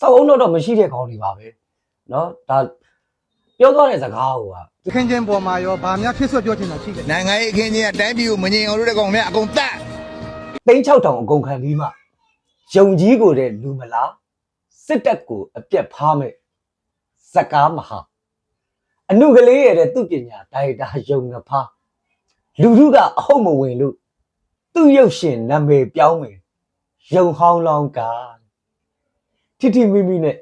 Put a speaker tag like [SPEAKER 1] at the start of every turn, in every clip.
[SPEAKER 1] စောက်အုံတော့တော့မရှိတဲ့ကောင်းတွေပါပဲเนาะဒါပြောသွားတဲ့စကားဟိုက
[SPEAKER 2] ခင်းချင်းပေါ်မှာရောဗာများဖြစ်ဆွပြောချင်တာရှိတယ်
[SPEAKER 3] နိုင်ငံရေးအခင်းချင်းကတိုင်းပြည်ကိုမငြိမ်အောင်လုပ်တဲ့ကောင်များအကုန်တတ်
[SPEAKER 1] သိန်း6000အကုန်ခံပြီးမှယုံကြီးကိုတဲ့လူမလားစစ်တပ်ကိုအပြက်ဖားမဲ့စကားမဟာအနုကလေးရဲ့တဲ့သူပညာဒါရိုက်တာယုံငဖားလူလူကအဟုတ်မဝင်လို့သူ့ရုပ်ရှင်နာမည်ပြောင်းမယ်ယုံဟောင်းလောင်းက ထိထိမိမိနဲ့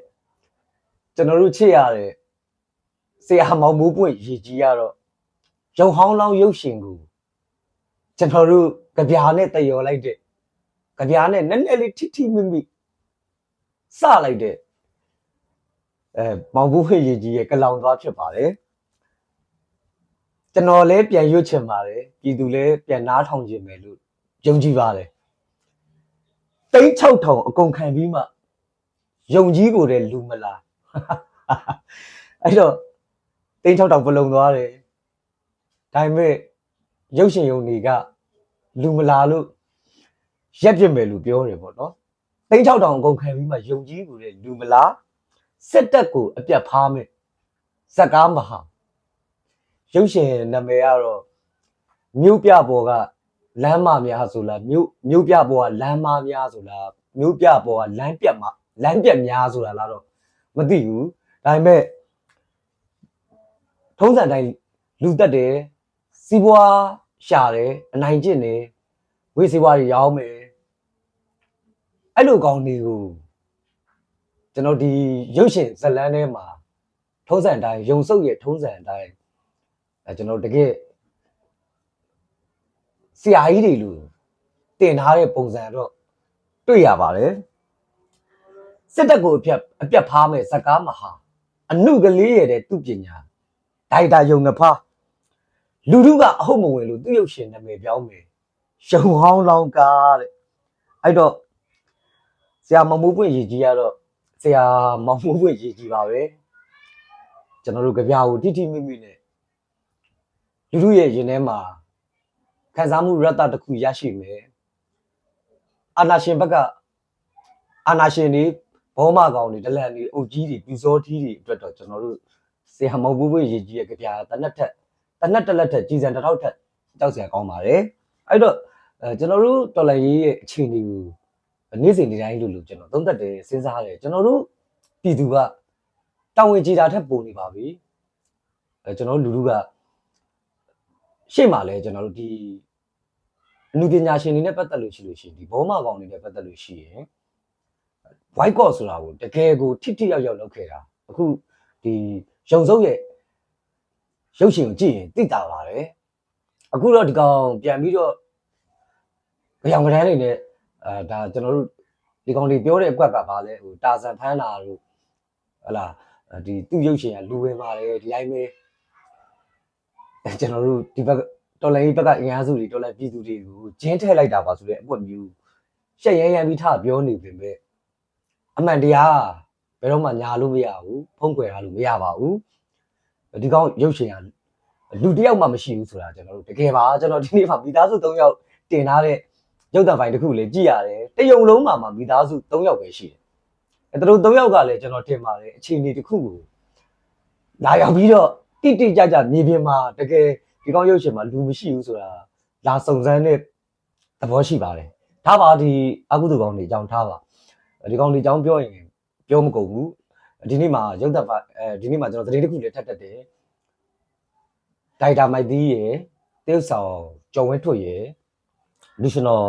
[SPEAKER 1] ကျွန်တော်တို့ချစ်ရတဲ့ဆရာမောင်မိုးပွင့်ရည်ကြီးရတော့ယုံဟောင်းလောင်းရုပ်ရှင်ကိုကျွန်တော်တို့ကြပြာနဲ့တယော်လိုက်တဲ့ကြပြာနဲ့နည်းနည်းလေးထိထိမိမိစလိုက်တဲ့အဲမောင်ဘူးဖေးရည်ကြီးရဲ့ကလောင်သွားဖြစ်ပါတယ်ကျွန်တော်လည်းပြန်ရွတ်ချင်ပါတယ်ပြည်သူလည်းပြန်နားထောင်ခြင်းပဲလို့ယုံကြည်ပါတယ်တိတ်6000အကုန်ခံပြီးမှ ယုံကြည်ကိုတဲ့လူမလားအဲ့တော့တိတ်6000ပလုံသွားတယ်ဒါပေမဲ့ရုပ်ရှင်ယုံတွေကလူမလာလို့ရက်ပြစ်မယ်လို့ပြောတယ်ပေါ့နော်။သိန်း6000အကုန်ခံပြီးမှယုံကြည်ကူတဲ့လူမလာစစ်တပ်ကိုအပြတ်ဖားမယ်ဇက်ကားမဟာရုပ်ရှင်နာမည်ကတော့မြို့ပြပေါ်ကလမ်းမများဆိုလားမြို့မြို့ပြပေါ်ကလမ်းမများဆိုလားမြို့ပြပေါ်ကလမ်းပြတ်မ လမ်းပြတ်များဆိုတာလားတော့မသိဘူးဒါပေမဲ့ထုံးစံတိုင်းလူတက်တယ်စီးပွားရှာတယ်အနိုင်ကျင့်တယ်ဝိစီးပွားတွေရောင်းမယ်အဲ့လိုကောင်းတွေကိုကျွန်တော်ဒီရုပ်ရှင်ဇတ်လန်းထဲမှာထုံးစံတိုင်းယုံစုပ်ရဲ့ထုံးစံတိုင်းအဲကျွန်တော်တကယ်ဆရာကြီးတွေလူတင်ထားတဲ့ပုံစံတော့တွေ့ရပါတယ် စစ်တပ်ကိုအပြတ်အပြတ်ဖားမဲ့ဇက်ကားမဟာအနုကလေးရဲ့တဲ့သူပညာဒိုက်တာယုံငဖားလူတို့ကအဟုတ်မဝင်လို့သူ့ရုပ်ရှင်နာမည်ပြောင်းမယ်ရှုံဟောင်းလောင်းကားတဲ့အဲ့တော့ဆရာမမိုးပွင့်ရည်ကြီးကတော့ဆရာမောင်မိုးပွင့်ရည်ကြီးပါပဲကျွန်တော်တို့ကြပြာကိုတိတိမိမိနဲ့လူတို့ရဲ့ရင်ထဲမှာခံစားမှုရတ္တတစ်ခုရရှိမယ်အာနာရှင်ဘက်ကအာနာရှင်တွေ ဘောမကောင်တွေဒလန်တွေအုပ်ကြီးတွေပြူစောထီးတွေအတွက်တော့ကျွန်တော်တို့ဆရာမောင်မိုးပွင့်ရည်ကြီးရဲ့ကြပြာတနက်ထက်တနက်တစ်လက်ထက်ကြီးစံတစ်ထောက်ထက်ကြောက်စရာကောင်းပါတယ်အဲ့တော့အဲကျွန်တော်တို့တော်လိုင်းရေးရဲ့အခြေအနေကိုနေ့စဉ်နေ့တိုင်းလို့လို့ကျွန်တော်သုံးသပ်တယ်စဉ်းစားတယ်ကျွန်တော်တို့ပြည်သူကတောင်းဝင်ကြည်တာထက်ပိုနေပါပြီအဲကျွန်တော်တို့လူလူကရှေ့မှာလဲကျွန်တော်တို့ဒီအမှုပညာရှင်တွေနဲ့ပတ်သက်လို့ရှိလို့ရှိရင်ဒီဘောမကောင်တွေနဲ့ပတ်သက်လို့ရှိရင် white coat ဆိုတာကိုတကယ်ကိုထိထိရောက်ရောက်လုပ်ခဲ့တာအခုဒီရုံစုပ်ရဲ့ရုပ်ရှင်ကိုကြည့်ရင်သိတာပါတယ်အခုတော့ဒီကောင်ပြန်ပြီးတော့ကြောင်ကတန်းနေနဲ့အဲဒါကျွန်တော်တို့ဒီကောင်တွေပြောတဲ့အကွက်ကပါလဲဟိုတာဇန်ဖန်းတာတို့ဟလာဒီသူ့ရုပ်ရှင်ကလူဝင်ပါတယ်ဒီတိုင်းပဲအဲကျွန်တော်တို့ဒီဘက်တော်လိုင်းဘက်ကအင်အားစုတွေတော်လိုင်းပြည်သူတွေကိုဂျင်းထည့်လိုက်တာပါဆိုတဲ့အကွက်မျိုးရှက်ရမ်းရမ်းပြီးထပြောနေပြင်ပဲ အမှန်တရားဘယ်တော့မှညာလို့မရဘူးဖုံးကွယ်ထားလို့မရပါဘူးဒီကောင်ရုပ်ရှင်ကလူတစ်ယောက်မှမရှိဘူးဆိုတာကျွန်တော်တို့တကယ်ပါကျွန်တော်ဒီနေ့မှမိသားစု3ယောက်တင်ထားတဲ့ရုပ်သံဖိုင်တစ်ခုလေးကြည့်ရတယ်တယုံလုံးမှာမှမိသားစု3ယောက်ပဲရှိတယ်အဲသူတို့3ယောက်ကလည်းကျွန်တော်တင်ပါတယ်အခြေအနေတစ်ခုကိုလာရောက်ပြီးတော့တိတိကျကျမြေပြင်မှာတကယ်ဒီကောင်ရုပ်ရှင်မှာလူမရှိဘူးဆိုတာလာစုံစမ်းတဲ့သဘောရှိပါတယ်ဒါပါဒီအကုသိုလ်ကောင်တွေအကြောင်းထားပါ ဒီကောင်တွေအကြောင်းပြောရင်ပြောမကုန်ဘူးဒီနေ့မှာရုပ်သံဖိုင်အဲဒီနေ့မှာကျွန်တော်သတင်းတစ်ခုလေးထပ်တက်တယ်ဒိုက်တာမိုက်သီးရယ်တေးဆောင်ကျော်ဝင်းထွတ်ရယ်လူရှင်တော်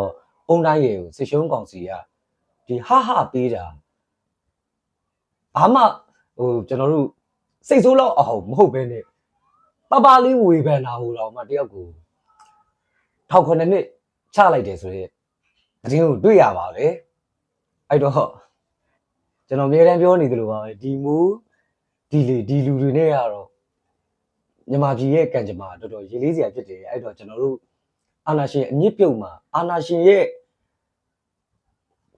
[SPEAKER 1] အုံတိုင်းရယ်ကိုစစ်ရှုံးကောင်စီကဒီဟဟပေးတာဘာမှဟိုကျွန်တော်တို့စိတ်ဆိုးတော့အောင်မဟုတ်ပဲနဲ့ပပလေးဝေဖန်တာဟိုတော့မှတယောက်ကိုထောက်ခုနှစ်နှစ်ချလိုက်တယ်ဆိုတော့သတင်းကိုတွေ့ရပါပဲ အဲ့တော့ကျွန်တော်အများတန်းပြောနေသလိုပါပဲဒီမူဒီလေဒီလူတွေနဲ့ကတော့မြန်မာပြည်ရဲ့ကံကြမ္မာတော်တော်ရေးလေးစရာဖြစ်တယ်အဲ့တော့ကျွန်တော်တို့အာနာရှင်အမြင့်ပြုတ်မှာအာနာရှင်ရဲ့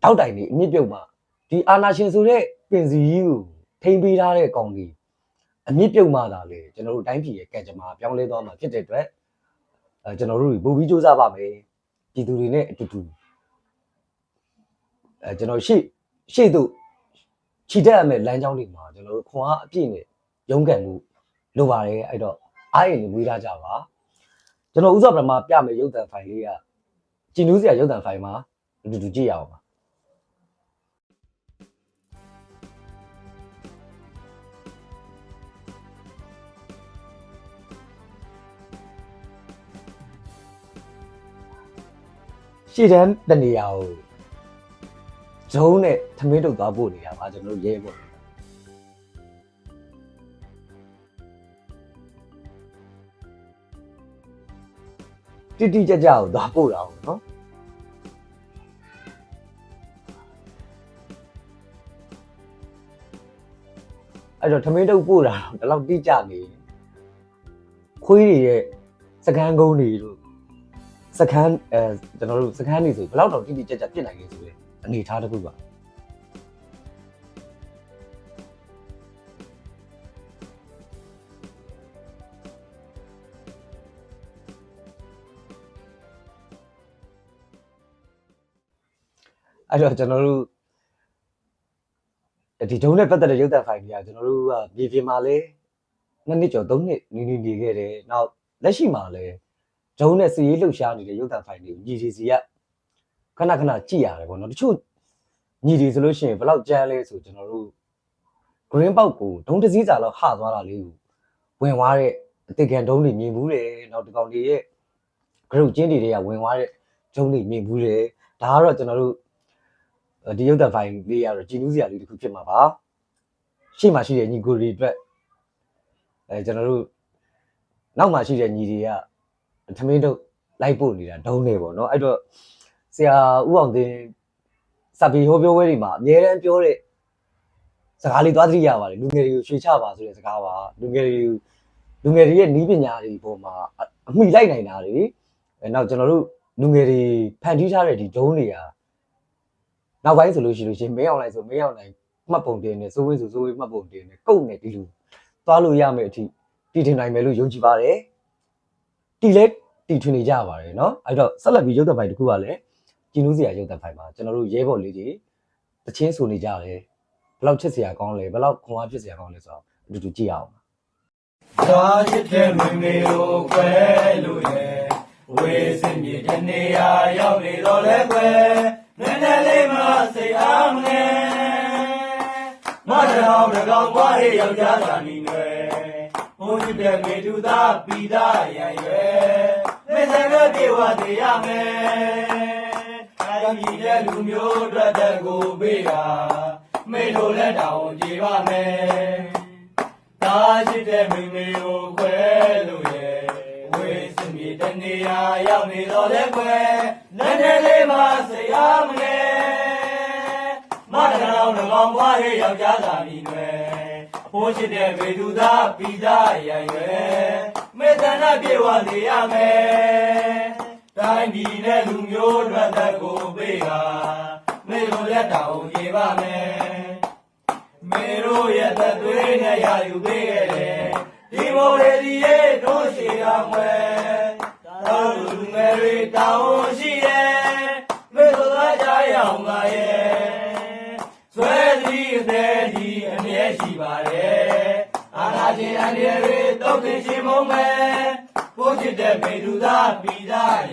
[SPEAKER 1] တောက်တိုင်နေအမြင့်ပြုတ်မှာဒီအာနာရှင်ဆိုတဲ့ပင်စီကြီးကိုထိမ့်ပေးထားတဲ့ကောင်ကြီးအမြင့်ပြုတ်မှသာလေကျွန်တော်တို့တိုင်းပြည်ရဲ့ကံကြမ္မာပြောင်းလဲသွားမှာဖြစ်တဲ့အတွက်အဲကျွန်တော်တို့တွေပို့ပြီးစူးစမ်းပါမယ်ပြည်သူတွေနဲ့အတူတူ အဲကျွန်တော်ရှေ့ရှေ့တို့ခြိတက်ရမယ့်လမ်းကြောင်းတွေမှာကျွန်တော်တို့ခွန်အားအပြည့်နဲ့ရုန်းကန်မှုလိုပါတယ်အဲ့တော့အားရင်ဝေးထားကြပါကျွန်တော်ဥစ္စာပထမပြမယ်ရုပ်သံဖိုင်လေးကကြည်နူးစရာရုပ်သံဖိုင်မှာအတူတူကြည့်ရအောင်ပါရှေ့တန်းတနေရာကို ဂျုံနဲ့သမင်းတုပ်သွားပို့နေတာပါကျွန်တော်တို့ရဲပေါ့တိတိကျကျကိုသွားပို့တာဟုတ်နော်အဲ့တော့သမင်းတုပ်ပို့တာတော့ဒီလောက်တိကျနေခွေးတွေရဲ့စကန်းကုန်းတွေတို့စကန်းအဲကျွန်တော်တို့စကန်းနေဆိုဘယ်တော့တော့တိတိကျကျပြစ်နိုင်လေဆိုလေ အနေထားတစ်ခုပါအဲ့တော့ကျွန်တော်တို့ဒီဒုံးနဲ့ပတ်သက်တဲ့ရုပ်သံဖိုင်တွေကကျွန်တော်တို့ကမြေပြင်မှာလဲနှစ်နှစ်ကျော်သုံးနှစ်နေနေနေခဲ့တယ်နောက်လက်ရှိမှာလဲဂျုံနဲ့စီရေးလှုပ်ရှားနေတဲ့ရုပ်သံဖိုင်တွေကိုညီဒီစီက ခဏခဏကြည့်ရတယ်ပေါ့နော်တချို့ညီဒီဆိုလို့ရှိရင်ဘယ်လောက်ကြမ်းလဲဆိုကျွန်တော်တို့ green ပေါက်ကိုဒုံးတစ်စည်းစာလောက်ဟသွားတာလေးကိုဝင်သွားတဲ့အတိတ်ကံဒုံးတွေမြင်ဘူးတယ်နောက်ဒီကောင်တွေရဲ့ group ချင်းတွေတွေကဝင်သွားတဲ့ဂျုံတွေမြင်ဘူးတယ်ဒါကတော့ကျွန်တော်တို့ဒီရုပ်သံဖိုင်လေးရတော့ကြည်နူးစရာလေးတစ်ခုဖြစ်မှာပါရှေ့မှာရှိတဲ့ညီကိုတွေအတွက်အဲကျွန်တော်တို့နောက်မှာရှိတဲ့ညီတွေကသမင်းတို့လိုက်ပို့နေတာဒုံးနေပေါ့နော်အဲ့တော့ ဆရာဦးအောင်သိန်းစပီဟောပြောပွဲတွေမှာအများတန်းပြောတဲ့စကားလေးသွားသတိရပါတယ်လူငယ်တွေကိုရွှေချပါဆိုတဲ့စကားပါလူငယ်တွေလူငယ်တွေရဲ့နီးပညာတွေပေါ်မှာအမိလိုက်နိုင်တာတွေအဲနောက်ကျွန်တော်တို့လူငယ်တွေဖန်တီးထားတဲ့ဒီဒုံးတွေကနောက်ပိုင်းဆိုလို့ရှိလို့ရှိရင်မင်းအောင်လိုက်ဆိုမင်းအောင်လိုက်မှတ်ပုံတင်နေစိုးဝေးဆိုစိုးဝေးမှတ်ပုံတင်နေကုတ်နေဒီလိုသွားလို့ရမယ်အထိတည်ထင်နိုင်မယ်လို့ယုံကြည်ပါတယ် တီလဲတီထွင်နေကြပါတယ်เนาะအဲ့တော့ဆက်လက်ပြီးရုပ်သံဖိုင်တစ်ခုကလည်း ကျင်းနှူးစရာရုပ်သံဖိုင်မှာကျွန်တော်တို့ရဲဘော်လေးတွေတချင်းဆိုနေကြတယ်ဘယ်လောက်ချစ်စရာကောင်းလဲဘယ်လောက်ခွန်အားဖြစ်စရာကောင်းလဲဆိုတော့အတူတူကြည့်ရအောင်ပါ
[SPEAKER 4] သာချစ်တဲ့မင်းမေကိုခွဲလို့ရဲ့ဝေးစင်မြေတနေရာရောက်နေတော့လဲခွဲနည်းနည်းလေးမစိတ်အားမလဲမတော်တကောင်ဘွားရဲ့ယောက်ျားသာနီရွယ်ဘုန်းကြီးတဲ့မေတူသာပီသာရံရွယ်မေစံတော့ပြေဝသေးရမယ် တိုင်းပြည်တဲ့လူမျိုးအတွက်တဲ့ကိုပေးတာမေလို့လဲတောင်းကြည်ပါမယ်တာရှိတဲ့မိမေကိုခွဲလို့ရဲ့ဝေးစမြေတနေရာရောက်နေတော့လဲခွဲနည်းနည်းလေးမှစိတ်အားမလဲမတကောင်တကောင်ဘွားရဲ့ယောက်ျားသာမိွယ်အဖိုးရှိတဲ့ဘေသူသားပြီးသားရံရွယ်မေတ္တာပြေဝနေရမယ် တိုင်းပြည်နဲ့လူမျိုးအတွက်သက်ကိုပေးတာမေလိုလက်တောင်ပြေပါမယ်မေတို့ရဲ့သက်သွေးနဲ့ရယူပေးခဲ့တယ်ဒီမိုရေဒီရဲ့တို့ရှိအောင်ွယ်တော်လူငယ်တွေတောင်းရှိရဲ့မေတို့သားကြရအောင်ပါရဲ့ဆွဲသီးအသေးဒီအမြဲရှိပါတယ်အာနာချင်းအန္တရာယ်တွေတုတ်တင်ရှင်မုံမဲ့ကိုချစ်တဲ့မေသူသားပြီးသားရရွယ်မေတ္တာပြေ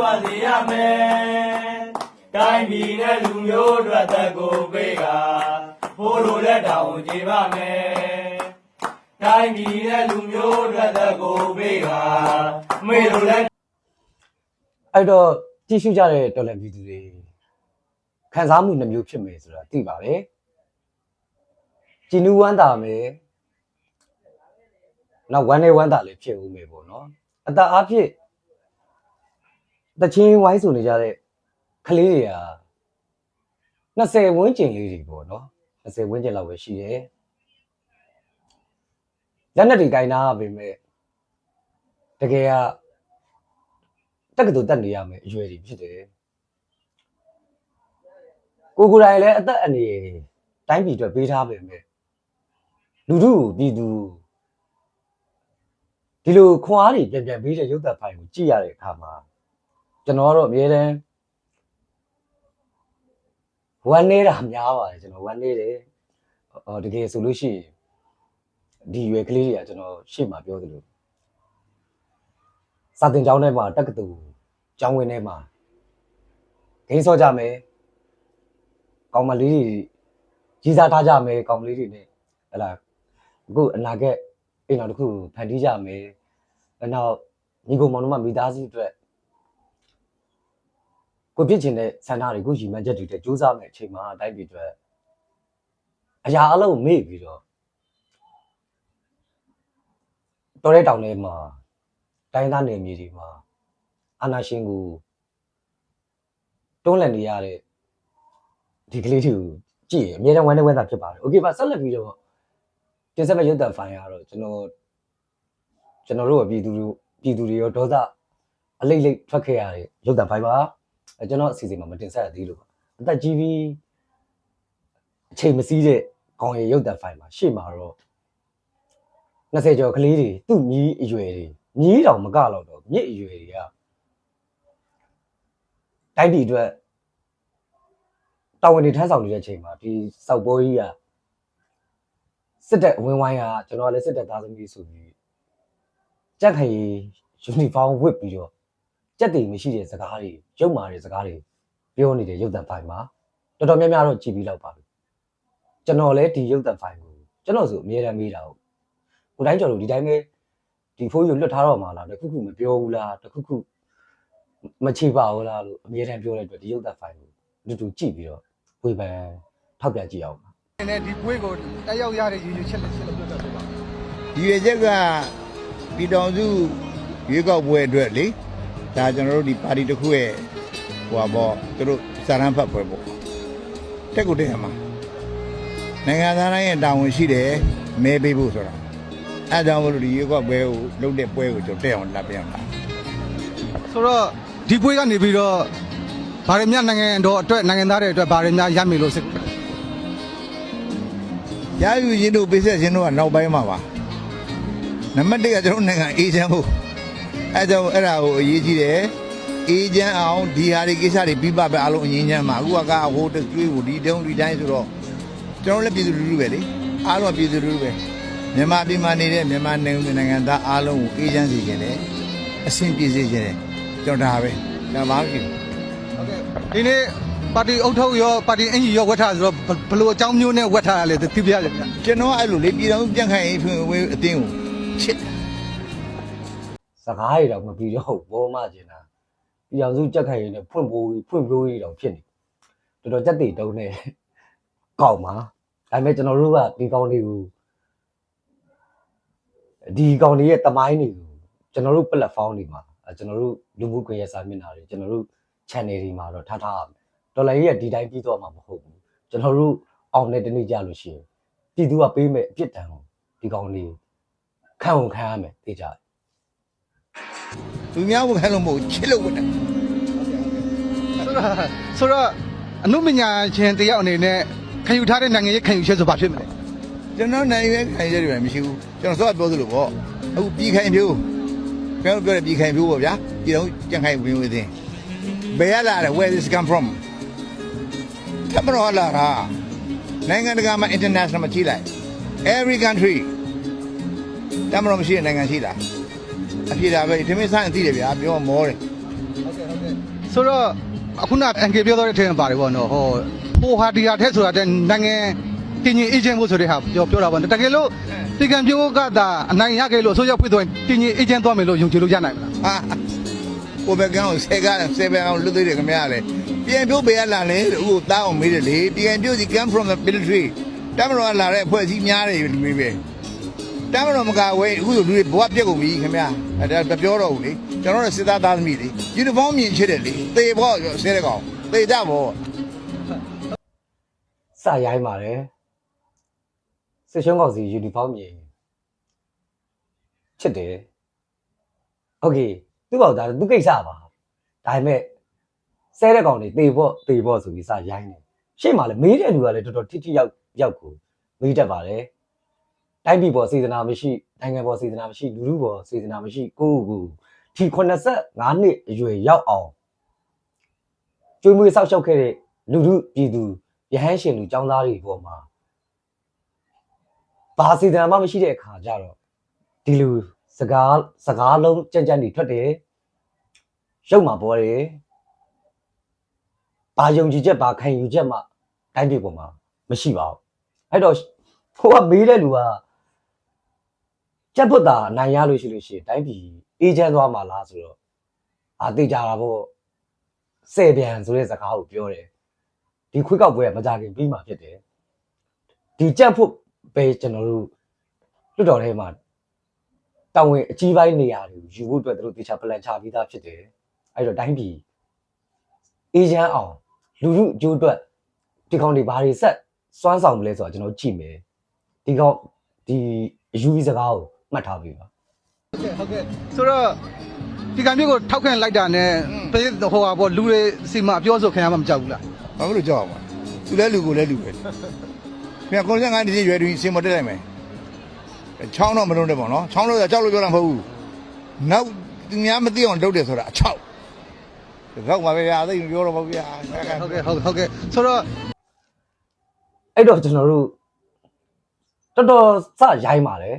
[SPEAKER 4] ဝစေရမယ်တိုင်းပြည်နဲ့လူမျိုးအတွက်သက်ကိုပေးကဖိုးလိုလက်တောင်ကြည်ပါမယ်တိုင်းပြည်နဲ့လူမျိုးအတွက်သက်ကိုပေးကမေလိုလက်
[SPEAKER 1] အဲ့တော့ကြည့်ရှုကြတဲ့တော်လည်းဗီဒီယိုတွေခံစားမှုနှမျိုးဖြစ်မယ်ဆိုတာသိပါတယ်ကြည်နူးဝမ်းသာမယ်နောက်ဝမ်းနေဝမ်းသာလည်းဖြစ်ဦးမယ်ပေါ့နော်အတအားဖြင့် တချင်းဝိုင်းဆိုနေကြတဲ့ကလေးတွေက20ဝန်းကျင်လေးတွေပေါ့နော်20ဝန်းကျင်လောက်ပဲရှိတယ်လက်နဲ့တွေကင်နာပဲမဲ့တကယ်ကတက္ကသိုလ်တက်နေရမယ်အရွယ်ကြီးဖြစ်တယ်ကိုကိုယ်တိုင်လည်းအသက်အနေတိုင်းပြည်အတွက်ပေးထားပေမဲ့လူထုကိုပြည်သူဒီလိုခွန်အားတွေပြန်ပြန်ပေးတဲ့ရုပ်သက်ဖိုင်ကိုကြည့်ရတဲ့အခါမှာ ကျွန်တော်ကတော့အမြဲတမ်းဝမ်းနေတာများပါတယ်ကျွန်တော်ဝမ်းနေတယ်ဟောတကယ်ဆိုလို့ရှိရင်ဒီရွယ်ကလေးတွေကကျွန်တော်ရှေ့မှာပြောသလိုစာတင်ကျောင်းထဲမှာတက္ကသိုလ်ကျောင်းဝင်ထဲမှာဂိမ်းဆော့ကြမယ်ကောင်မလေးတွေကြီးစားထားကြမယ်ကောင်မလေးတွေနဲ့ဟလာအခုအနာဂတ်အိမ်တော်တစ်ခုဖန်တီးကြမယ်အဲနောက်ညီကောင်မောင်တို့မှမိသားစုအတွက် ကိုဖြစ်ချင်တဲ့ဆန္ဒတွေကိုရည်မှန်းချက်တွေနဲ့စူးစမ်းမယ်အချိန်မှာအတိုင်းပြည်အတွက်အရာအလုံးမေ့ပြီးတော့တော်တဲ့တောင်ထဲမှာတိုင်းသားနယ်မြေတွေမှာအာနာရှင်ကိုတွန်းလှန်နေရတဲ့ဒီကလေးတွေကိုကြည့်ရင်အမြဲတမ်းဝမ်းနဲ့ဝမ်းသာဖြစ်ပါတယ်။ Okay ပါဆက်လက်ပြီးတော့တင်ဆက်မဲ့ရုပ်သံဖိုင်ကတော့ကျွန်တော်ကျွန်တော်တို့ရဲ့ပြည်သူတို့ပြည်သူတွေရောဒေါသအလိမ့်လိမ့်ထွက်ခဲ့ရတဲ့ရုပ်သံဖိုင်ပါအဲ ကျွန်တော်အစီအစဉ်မှာမတင်ဆက်ရသေးလို့ပါအသက်ကြီးပြီးအချိန်မစည်းတဲ့ကောင်းရည်ရုပ်သံဖိုင်မှာရှေ့မှာတော့20ကျော်ကလေးတွေသူ့မြီးအရွယ်တွေမြီးတောင်မကတော့တော့မြစ်အရွယ်တွေကတိုင်းပြည်အတွက်တာဝန်တွေထမ်းဆောင်နေတဲ့အချိန်မှာဒီစောက်ပွဲကြီးကစစ်တပ်အဝင်းဝိုင်းကကျွန်တော်ကလည်းစစ်တပ်သားသမီးဆိုပြီးကြက်ခရီယူနီဖောင်းဝတ်ပြီးတော့ ကြက်တိမ်မရှိတဲ့စကားတွေရုပ်မာတဲ့စကားတွေပြောနေတဲ့ရုပ်သံဖိုင်မှာတော်တော်များများတော့ကြည်ပြီးလောက်ပါပြီကျွန်တော်လည်းဒီရုပ်သံဖိုင်ကိုကျွန်တော်ဆိုအမြဲတမ်းမေးတာဟုတ်ကိုတိုင်းကျော်တို့ဒီတိုင်းပဲဒီဖိုးကြီးကိုလွတ်ထားတော့မှာလားတခုခုမပြောဘူးလားတခုခုမချေပါဘူးလားလို့အမြဲတမ်းပြောတဲ့အတွက်ဒီရုပ်သံဖိုင်ကိုတူတူကြည့်ပြီးတော့ဝေဖန်ထောက်ပြကြည့်အောင်ပါ။
[SPEAKER 2] နဲ့ဒီပွဲကိုတက်ရောက်ရတဲ့ရည်ရွယ်ချက်လက်ချက်လို့ပြောပြပါ
[SPEAKER 3] ဒီရချက်ကပြည်တော်စုရွေးကောက်ပွဲအတွက်လေ ဒါကျွန်တော်တို့ဒီပါတီတစ်ခုရဲ့ဟိုပါပေါ့သူတို့စာရန်ဖတ်ပွဲပေါ့တက်ကိုတက်ရမှာနိုင်ငံသားတိုင်းရဲ့တာဝန်ရှိတယ်မဲပေးဖို့ဆိုတာအဲဒါကြောင့်မလို့ဒီရွေးကောက်ပွဲကိုလုပ်တဲ့ပွဲကိုကျွန်တော်တက်အောင်လာပြန်ပါ။
[SPEAKER 2] ဆိုတော့ဒီပွဲကနေပြီးတော့ဗာရမြနိုင်ငံတော်အတွက်နိုင်ငံသားတွေအတွက်ဗာရမြရမယ်လို့စစ်
[SPEAKER 3] ရယူခြင်းတို့ပေးဆက်ခြင်းတို့ကနောက်ပိုင်းမှာပါနံပါတ်1ကကျွန်တော်နိုင်ငံအေဂျင့်ဖို့ အဲကြောင့်အဲ့ဒါကိုအရေးကြီးတယ်အေဂျင့်အောင်ဒီဟာတွေကိစ္စတွေပြီးပါပဲအားလုံးအငင်းချမ်းမှာအခုကဟိုတကျွေးကိုဒီတုံးဒီတိုင်းဆိုတော့ကျွန်တော်လည်းပြည်သူလူထုပဲလေအားလုံးကပြည်သူလူထုပဲမြန်မာပြည်မှာနေတဲ့မြန်မာနိုင်ငံသားအားလုံးကိုအေဂျင့်စီခြင်းတယ်အဆင်ပြေစေခြင်းတယ်ကျွန်တော်ဒါပဲဒါမှမဟုတ်ဘူး
[SPEAKER 2] ဟုတ်ကဲ့ဒီနေ့ပါတီအုပ်ထုတ်ရောပါတီအင်ကြီးရောဝတ်ထားဆိုတော့ဘလို့အကြောင်းမျိုးနဲ့ဝတ်ထားရလဲသိပြရလေဗျာ
[SPEAKER 3] ကျွန်တော်အဲ့လိုလေပြည်တော်ပြန်ခိုင်ဖွင့်ဝေးအတင်းကိုချစ်တယ်
[SPEAKER 1] စကားတွေတော့မပြီးတော့ဘူးဘောမကျင်တာပြည်အောင်စုကြက်ခိုင်ရင်းနဲ့ဖွင့်ပိုးဖွင့်ပြိုးကြီးတော့ဖြစ်နေတော်တော်ကြက်တေတုံးနေကောက်မှာဒါပေမဲ့ကျွန်တော်တို့ကဒီကောင်းလေးကိုဒီကောင်းလေးရဲ့တမိုင်းတွေကိုကျွန်တော်တို့ platform တွေမှာအဲကျွန်တော်တို့လူမှုကွန်ရက်စာမျက်နှာတွေကျွန်တော်တို့ channel တွေမှာတော့ထားထားရမယ်ဒေါ်လာကြီးကဒီတိုင်းပြီးတော့မှာမဟုတ်ဘူးကျွန်တော်တို့အောင်တဲ့တနေ့ကြလို့ရှိရင်ပြည်သူကပေးမဲ့အပြစ်ဒဏ်ကိုဒီကောင်းလေးခံုံခံရမယ်သိကြတယ်
[SPEAKER 3] သူများကိုခိုင်းလို့မဟုတ်ချစ်လို့ဝတ်တယ်
[SPEAKER 2] ဆိုတော့ဆိုတော့အနုပညာရှင်တယောက်အနေနဲ့ခံယူထားတဲ့နိုင်ငံရေးခံယူချက်ဆိုဘာဖြစ်မလဲ
[SPEAKER 3] ကျွန်တော်နိုင်ရွေးခိုင်ရတယ်မရှိဘူးကျွန်တော်စောပြောသလိုပေါ့အခုပြည်ခိုင်ဖြိုးကျွန်တော်ပြောတယ်ပြည်ခိုင်ဖြိုးပေါ့ဗျာပြည်တော်ကြံခိုင်ဝင်ဝင်သိဘယ်ရလာလဲ where this come from တမတော်လာတာနိုင်ငံတကာမှာ international မှာကြီးလိုက် every country တမတော်မရှိတဲ့နိုင်ငံရှိလား အပြေတာပဲဒီမိဆိုင်အသိတယ်ဗျာပြောမောတယ်
[SPEAKER 2] ဆိုတော့အခုနအန်ကေပြောတော့တဲ့အထက်မှာပါတယ်ပေါ့နော်ဟောဟိုဟာဒီဟာထက်ဆိုတာတဲ့နိုင်ငံတင်ကြီးအေဂျင့်ဖို့ဆိုတဲ့ဟာပြောပြောတာပေါ့နော်တကယ်လို့ဒီကံပြိုးကသာအနိုင်ရခဲ့လို့အစိုးရဖွဲ့သွားရင်တင်ကြီးအေဂျင့်သွားမယ်လို့ယုံကြည်လို့ရနိုင်မလား
[SPEAKER 3] ဟာကိုဘကောင်ဆဲကားဆဲဘကောင်လွတ်သေးတယ်ခင်ဗျားလေပြန်ပြိုးပေးရလာလေအခုတားအောင်မေးတယ်လေပြန်ပြိုးစီ come from the military တမတော်ကလာတဲ့အဖွဲ့အစည်းများတယ်လူတွေပဲ တမတော်မကဝဲအခုလူတွေဘဝပြက်ကုန်ပြီခင်ဗျာအဲဒါမပြောတော့ဘူးလေကျွန်တော်တို့စစ်သားသားသမီးလေယူနီဖောင်းမြင်ချစ်တယ်လေသေဖို့ဆဲတဲ့ကောင်သေကြဖို့
[SPEAKER 1] စရိုင်းပါတယ်စစ်ရှုံးကောင်စီယူနီဖောင်းမြင်ချစ်တယ်โอเคသူ့ဘောက်ဒါသူကိစ္စပါဒါပေမဲ့ဆဲတဲ့ကောင်တွေတေဖို့တေဖို့ဆိုပြီးစရိုင်းတယ်ရှေ့မှာလည်းမေးတဲ့လူကလည်းတော်တော်ထိထိရောက်ရောက်ကိုမေးတတ်ပါတယ် တိုင်းပြည်ပေါ်စေတနာမရှိနိုင်ငံပေါ်စေတနာမရှိလူလူပေါ်စေတနာမရှိကိုယ့်ကိုယ်ဒီ85နှစ်အရွယ်ရောက်အောင်ကျွေးမွေးဆောက်ရှောက်ခဲ့တဲ့လူလူပြည်သူယဟန်ရှင်လူចောင်းသားတွေပေါ်မှာဘာစီတံမှမရှိတဲ့အခါကျတော့ဒီလူစကားစကားလုံးကြံ့ကြံ့နေထွက်တယ်ရုပ်မှာပေါ်တယ်ဘာယုံကြည်ချက်ဘာခံယူချက်မှတိုင်းပြည်ပေါ်မှာမရှိပါဘူးအဲ့တော့ဟိုကမေးတဲ့လူက ကြက်ပွတ်တာအနိုင်ရလို့ရှိလို့ရှိရင်တိုင်းပြည်အေးချမ်းသွားမှာလားဆိုတော့အာသိကြတာပေါ့ဆယ်ပြန်ဆိုတဲ့စကားကိုပြောတယ်ဒီခွေးကောက်ပွဲကမကြခင်ပြီးမှဖြစ်တယ်ဒီကြက်ဖို့ပဲကျွန်တော်တို့လွတ်တော်ထဲမှာတောင်းဝင်အကြီးပိုင်းနေရာတွေကိုယူဖို့အတွက်သူတို့တေချာပလန်ချပြီးသားဖြစ်တယ်အဲ့တော့တိုင်းပြည်အေးချမ်းအောင်လူလူအကျိုးအတွက်ဒီကောင်တွေဘာတွေဆက်စွမ်းဆောင်မလဲဆိုတော့ကျွန်တော်ကြည့်မယ်ဒီကောင်ဒီအယူကြီးစကားကို မှတ်ထားပြီပါ
[SPEAKER 2] ဟုတ်ကဲ့ဟုတ်ကဲ့ဆိုတော့ဒီကံမျိုးကိုထောက်ခံလိုက်တာနဲ့ပေးဟိုဟာပေါ့လူတွေစီမအပြောဆိုခံရမှမကြောက်ဘူးလား
[SPEAKER 3] ဘာလို့ကြောက်အောင်သူလဲလူကိုလဲလူပဲပြန်95ဒီရွယ်တွင်စင်မတက်လိုက်မယ်ချောင်းတော့မလုံးနဲ့ပေါ့နော်ချောင်းလို့ကြောက်လို့ပြောတာမဟုတ်ဘူးနောက်သူများမသိအောင်လုပ်တယ်ဆိုတာအချောက်တော့ပါပဲဗျာသိပြောတော့ပါဗျာ
[SPEAKER 2] ဟုတ်ကဲ့ဟုတ်ဟုတ်ကဲ့ဆိုတော့
[SPEAKER 1] အဲ့တော့ကျွန်တော်တို့တော်တော်စရိုင်းပါလေ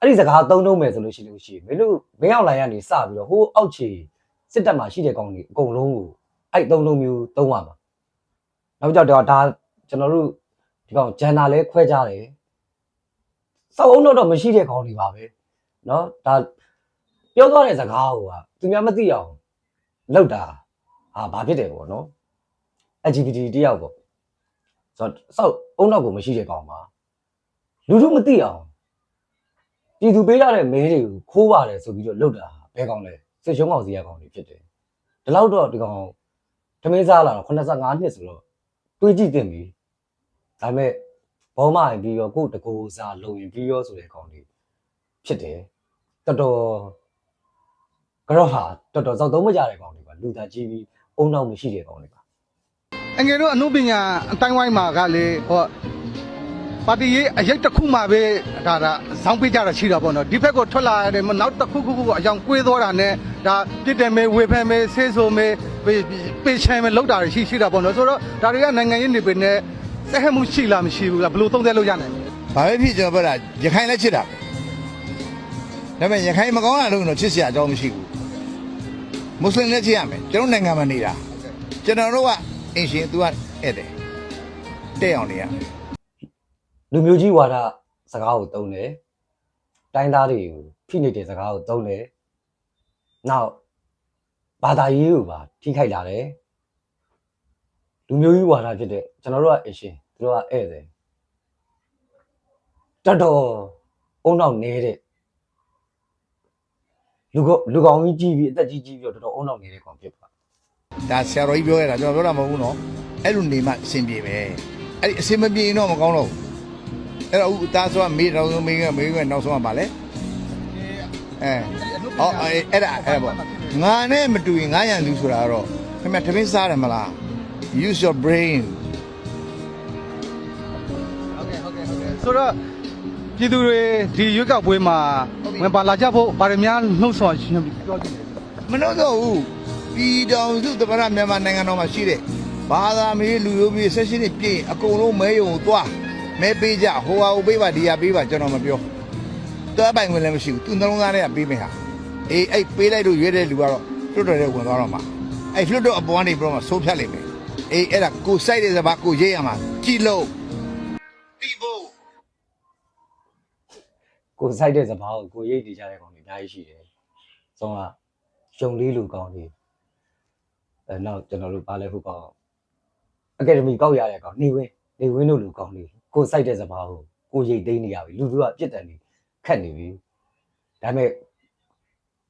[SPEAKER 1] အဲ့ဒီစကားသုံးလုံးမယ်ဆိုလို့ရှိလို့ရှိရင်မင်းတို့မင်းအောင်လိုင်းကနေစပြီးတော့ဟိုးအောက်ခြေစစ်တပ်မှာရှိတဲ့ကောင်တွေအကုန်လုံးကိုအဲ့သုံးလုံးမျိုးသုံးရမှာနောက်ကြောက်တော့ဒါကျွန်တော်တို့ဒီကောင်ဂျန်နာလဲခွဲကြတယ်စောက်အောင်တော့တော့မရှိတဲ့ကောင်တွေပါပဲเนาะဒါပြောသွားတဲ့စကားကိုကသူများမသိအောင်လောက်တာဟာဘာဖြစ်တယ်ပေါ့နော် LGBT တယောက်ပေါ့ဆိုတော့စောက်အုံနောက်ကိုမရှိတဲ့ကောင်ပါလူတို့မသိအောင် ပြည်သူပေးရတဲ့မဲတွေကိုခိုးပါတယ်ဆိုပြီးတော့လုပ်တာဘယ်ကောင်လဲစစ်ရှုံးကောင်စီရကောင်တွေဖြစ်တယ်ဒီလောက်တော့ဒီကောင်ဓမင်းစားလာတော့85နှစ်ဆိုတော့တွေးကြည့်တင်ပြီဒါပေမဲ့ဘောမရင်ပြီးတော့ကိုယ့်တကူစားလုံရင်ပြီးရောဆိုတဲ့ကောင်တွေဖြစ်တယ်တော်တော်ကတော့ဟာတော်တော်စောက်သုံးမကြတဲ့ကောင်တွေပါလူသားကြီးပြီးအုံနောက်မရှိတဲ့ကောင်တွေပါ
[SPEAKER 2] အငယ်တို့အမှုပညာအတိုင်းဝိုင်းမှာကလေဟော ပါတီရေးအရေးတစ်ခုမှပဲဒါဒါဇောင်းပေးကြတာရှိတာပေါ့နော်ဒီဘက်ကိုထွက်လာရတယ်မနောက်တစ်ခုခုခုကိုအကြောင်းကွေးသွားတာနဲ့ဒါပြစ်တယ်မဲဝေဖန်မဲဆေးဆိုမဲပေးပေးချင်မဲလောက်တာရှိရှိတာပေါ့နော်ဆိုတော့ဒါတွေကနိုင်ငံရေးနေပေနဲ့စက်ဟမှုရှိလားမရှိဘူးလားဘယ်လိုသုံးသပ်လို့ရနိုင်လဲ
[SPEAKER 3] ဘာပဲဖြစ်ကျွန်တော်ပြောတာရခိုင်လည်းချစ်တာပဲဒါပေမဲ့ရခိုင်မကောင်းတာလို့တော့ချစ်စရာအကြောင်းမရှိဘူးမွတ်စလင်လည်းချစ်ရမယ်ကျွန်တော်နိုင်ငံမှာနေတာကျွန်တော်တို့ကအင်ရှင်သူကဧည့်တယ်တဲ့အောင်နေရ
[SPEAKER 1] လူမျိုးကြီးဝါဒစကားကိုသုံးတယ်တိုင်းသားတွေကိုဖိနေတဲ့စကားကိုသုံးတယ်နောက်ဘာသာရေးကိုပါထိခိုက်လာတယ်လူမျိုးကြီးဝါဒဖြစ်တဲ့ကျွန်တော်တို့ကအရှင်သူတို့ကဧည့်တယ်တော်တော်အုံနောက်နေတဲ့လူကလူကောင်ကြီးကြီးပြီးအသက်ကြီးကြီးပြီးတော့တော်တော်အုံနောက်နေတဲ့ကောင်ဖြစ်ပါ
[SPEAKER 3] ဒါဆရာတော်ကြီးပြောရတာကျွန်တော်ပြောတာမဟုတ်ဘူးနော်အဲ့လိုနေမှအဆင်ပြေပဲအဲ့ဒီအဆင်မပြေရင်တော့မကောင်းတော့ဘူး အဲ့တော့ဦးသားဆိုကမေးတော့မေးကမေးကနောက်ဆုံးကပါလေအဲဟောအဲ့အဲ့ဒါအဲ့ဒါပေါ့ငါနဲ့မတူရင်ငါရန်သူဆိုတာကတော့ခင်ဗျတမင်းစားတယ်မလား use your brain
[SPEAKER 2] ဟုတ်ကဲ့ဟုတ်ကဲ့ဟုတ်ကဲ့ဆိုတော့ပြည်သူတွေဒီရွေးကောက်ပွဲမှာဝင်ပါလာကြဖို့ဗာရများနှုတ်ဆော်ရှင်ပြောကြည့်တယ်
[SPEAKER 3] မနှုတ်တော့ဘူးပြည်တော်စုသမရမြန်မာနိုင်ငံတော်မှာရှိတဲ့ဘာသာမေးလူမျိုးမေးဆက်ရှင်တွေပြည့်ရင်အကုန်လုံးမဲယုံကိုသွား မဲပေးကြဟိုဟာဟိုပေးပါဒီဟာပေးပါကျွန်တော်မပြောတွဲပိုင်ဝင်လည်းမရှိဘူးသူနှလုံးသားထဲကပေးမယ်ဟာအေးအဲ့ပေးလိုက်လို့ရွေးတဲ့လူကတော့လွတ်တော်တဲ့ဝင်သွားတော့မှာအဲ့လွတ်တော်အပေါ်ကနေပြီးတော့မှဆိုးဖြတ်လိုက်မယ်အေးအဲ့ဒါကိုစိုက်တဲ့စပါးကိုရေးရမှာကြည်လို့တီဖို့
[SPEAKER 1] ကိုစိုက်တဲ့စပားကိုကိုရိတ်တည်ကြတဲ့ကောင်တွေအများကြီးရှိတယ်။ဆုံးကယုံလေးလူကောင်တွေအဲနောက်ကျွန်တော်တို့ပါလဲဟုတ်ကောင်အကယ်ဒမီကောက်ရတဲ့ကောင်နေဝင်းနေဝင်းတို့လူကောင်တွေ ကိုစိုက်တဲ့စပားကိုကိုရိတ်သိမ်းနေရပြီလူတို့ကပြစ်တယ်နေခတ်နေပြီ။ဒါပေမဲ့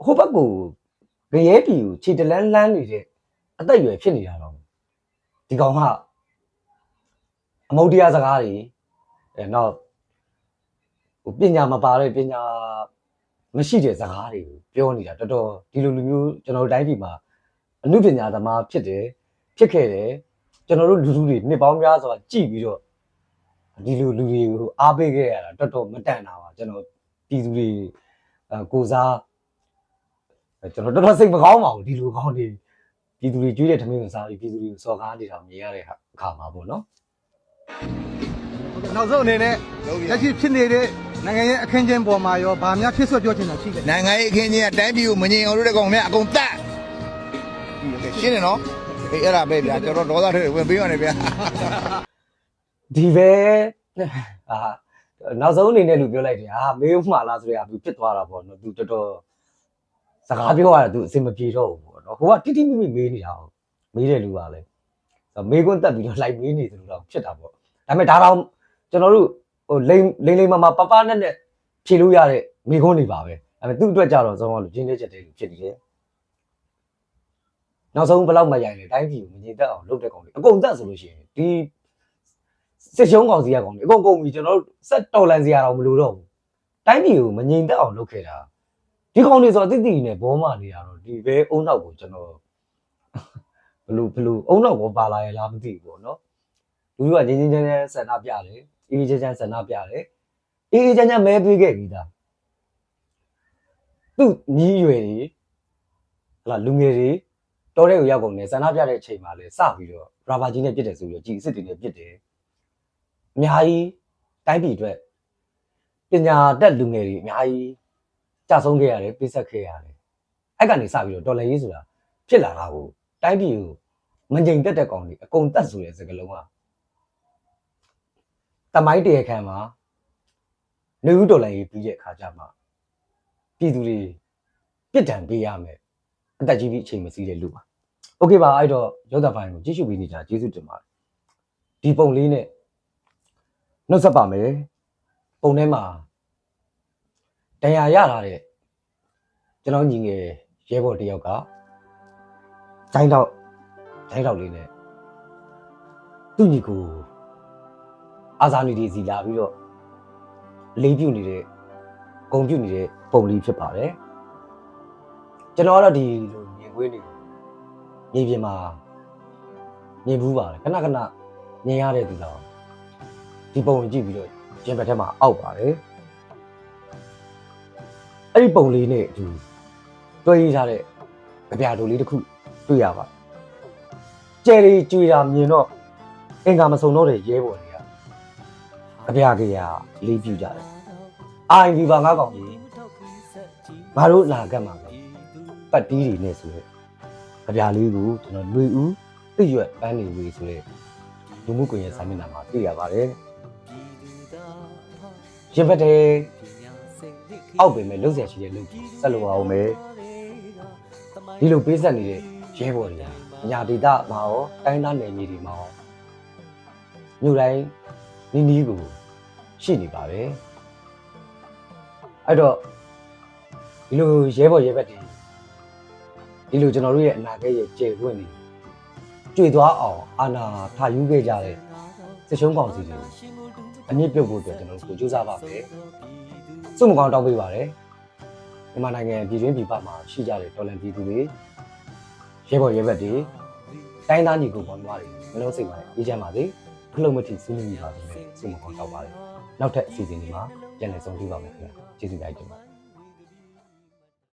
[SPEAKER 1] ဟိုဘက်ကိုဂရဲပြီကိုခြေတလန်းလန်းနေတဲ့အသက်အရွယ်ဖြစ်နေတာတော့ဒီကောင်ကအမုတ်တရားစကားတွေအဲနောက်ဟိုပညာမပါတဲ့ပညာမရှိတဲ့စကားတွေကိုပြောနေတာတော်တော်ဒီလိုလူမျိုးကျွန်တော်တို့တိုင်းပြည်မှာအမှုပညာသမားဖြစ်တယ်ဖြစ်ခဲ့တယ်ကျွန်တော်တို့လူလူတွေနှစ်ပေါင်းများစွာကြည်ပြီးတော့ ဒီလိုလူတွေကိုအားပေးခဲ့ရတာတော်တော်မတန်တာပါကျွန်တော်ပြည်သူတွေအဲကိုစားအဲကျွန်တော်တော်တော်စိတ်မကောင်းပါဘူးဒီလိုကောင်းတွေပြည်သူတွေကျွေးတဲ့ထမင်းကိုစားပြီးပြည်သူတွေကိုစော်ကားနေတာမြင်ရတဲ့အခါမှာပေါ့နော်
[SPEAKER 2] နောက်ဆုံးအနေနဲ့လက်ရှိဖြစ်နေတဲ့နိုင်ငံရဲ့အခင်းကျင်းပေါ်မှာရောဗာများဖြစ်ဆွပြောချင်တာရှိတယ်
[SPEAKER 3] နိုင်ငံရေးအခင်းချင်းကတိုင်းပြည်ကိုမငြိမ်အောင်လုပ်တဲ့ကောင်များအကုန်တတ်ရှင်းတယ်နော်အေးအဲ့ဒါပဲဗျာကျွန်တော်ဒေါသတွေဝင်ပေးရတယ်ဗျာ
[SPEAKER 1] ဒီပဲအာနောက်ဆုံးအနေနဲ့လူပြောလိုက်တယ်ဟာမေးမှလားဆိုရသူဖြစ်သွားတာပေါ့နော်သူတော်တော်စကားပြောရတာသူအစင်မပြေတော့ဘူးပေါ့နော်ဟိုကတိတိမိမိမေးနေတာဟုတ်မေးတဲ့လူကလည်းမေးခွန်းတက်ပြီးတော့လိုက်မေးနေတယ်လို့တော့ဖြစ်တာပေါ့ဒါပေမဲ့ဒါတော့ကျွန်တော်တို့ဟိုလိမ့်လိမ့်လိမ့်မမပပနဲ့နဲ့ဖြေလို့ရတဲ့မေးခွန်းတွေပါပဲဒါပေမဲ့သူ့အတွက်ကြတော့ဆုံးလို့ရင်းနှီးချက်တွေလူဖြစ်နေတယ်နောက်ဆုံးဘယ်လောက်မှရိုင်လဲတိုင်းပြည်ကိုမငြိမ်သက်အောင်လုပ်တဲ့ကောင်တွေအကုန်သက်ဆိုလို့ရှိရင်ဒီ စစ်ရှုံးကောင်စီရကောင်လေအကုန်ကုန်ပြီကျွန်တော်တို့စက်တော်လန်စီရတော့မလို့တော့ဘူးတိုင်းပြည်ကိုမငြိမ်သက်အောင်လုပ်ခဲ့တာဒီကောင်တွေဆိုအတိတ်တည်နေဘောမနေရတော့ဒီပဲအုံနောက်ကိုကျွန်တော်ဘလို့ဘလို့အုံနောက်ကိုပါလာရလားမသိဘူးပေါ့နော်လူတွေကငြင်းငြင်းချမ်းချမ်းဆန္ဒပြတယ်အေးအေးချမ်းချမ်းဆန္ဒပြတယ်အေးအေးချမ်းချမ်းမဲပေးခဲ့ပြီးသားသူ့ညီးရွယ်တွေဟလာလူငယ်တွေတော်တဲ့ကိုရောက်ကုန်တယ်ဆန္ဒပြတဲ့အချိန်မှာလဲစပြီးတော့ရာဘာကြီးနဲ့ပြစ်တယ်ဆိုပြီးတော့ကြည်အစ်စ်တွေနဲ့ပြစ်တယ် အများကြီးတိုင်းပြည်အတွက်ပညာတတ်လူငယ်တွေအများကြီးကြာဆုံးခဲ့ရတယ်ပြစ်ဆက်ခဲ့ရတယ်အဲ့ကနေစပြီးတော့တော်လည်းရေးဆိုတာဖြစ်လာတာကိုတိုင်းပြည်ကိုမငြိမ်သက်တဲ့ကောင်တွေအကုန်တတ်ဆိုတဲ့စကားလုံးကတမိုင်းတရခမ်းမှာနေဦးတော်လည်းရေးပြီးတဲ့အခါကျမှပြည်သူတွေပြစ်ဒဏ်ပေးရမယ်အသက်ကြီးပြီးအချိန်မစည်းတဲ့လူပါโอเคပါအဲ့တော့ရုပ်သံဖိုင်ကိုကြည့်ရှုပေးနေကြကျေးဇူးတင်ပါတယ်ဒီပုံလေးနဲ့ နှုတ်ဆက်ပါမယ်ပုံထဲမှာတရားရလာတဲ့ကျွန်တော်ညီငယ်ရဲဘော်တစ်ယောက်ကဂျိုင်းတော့ဂျိုင်းတော့လေးနဲ့သူ့ညီကိုအာဇာနည်ဒီစီလာပြီးတော့လေးပြုတ်နေတဲ့ဂုံပြုတ်နေတဲ့ပုံလေးဖြစ်ပါတယ်ကျွန်တော်ကတော့ဒီလိုမြင်ကွင်းနေမြေပြင်မှာမြင်ဘူးပါတယ်ခဏခဏမြင်ရတဲ့သူတော့ ဒီပုံကိုကြည့်ပြီးတော့ရင်ဘတ်ထဲမှာအောက်ပါတယ်အဲ့ဒီပုံလေးနဲ့အတူတွဲရေးထားတဲ့ကြပြတူလေးတစ်ခုတွေ့ရပါကျယ်ရီကြွေတာမြင်တော့အင်္ဂါမစုံတော့တဲ့ရဲဘော်တွေကကြပြကြရလေးပြူကြတယ်အိုင်ဒီပါငါကောင်ကြီးငါတို့လာကတ်မှာပဲပတ်တီးတွေနဲ့ဆိုရဲကြပြလေးကိုကျွန်တော်လွေဦးသိရွက်ပန်းနေဝေဆိုတဲ့လူမှုကွန်ရက်စာမျက်နှာမှာတွေ့ရပါတယ် ရင်ဘတ်တဲ့အောက်ပင်မဲ့လှုပ်ဆက်ရှိတဲ့လှုပ်ဆက်လို့အောင်မယ်ဒီလိုပေးဆက်နေတဲ့ရဲဘော်တွေကညာဒေတာမှာရောတိုင်းသားနယ်မြေတွေမှာရောမြို့တိုင်းနီးနီးကိုရှိနေပါပဲအဲ့တော့ဒီလိုရဲဘော်ရဲဘက်တွေဒီလိုကျွန်တော်တို့ရဲ့အနာဂတ်ရဲ့ကျေဝင့်နေကြွေသွားအောင်အာနာထားယူခဲ့ကြတဲ့စစ်ရှုံးကောင်စီတွေ အမြင့်ပြုတ်ဖို့အတွက်ကျွန်တော်တို့ကိုကြိုးစားပါမယ်။စုမကောင်းတောင်းပေးပါရယ်။မြန်မာနိုင်ငံပြည်တွင်းပြည်ပမှာရှိကြတဲ့တော်လန်ပြည်သူတွေရဲဘော်ရဲဘက်တွေတိုင်းသားညီကိုပေါ်လွားတွေမလုံးစိတ်ပါနဲ့အေးချမ်းပါစေ။ခလုံးမထီစူးမိပါစေနဲ့စုမကောင်းတောင်းပါရယ်။နောက်ထပ်အစီအစဉ်တွေမှာပြန်လည်ဆုံတွေ့ပါမယ်ခင်ဗျာ။ကျေးဇူးများတင်ပါတယ်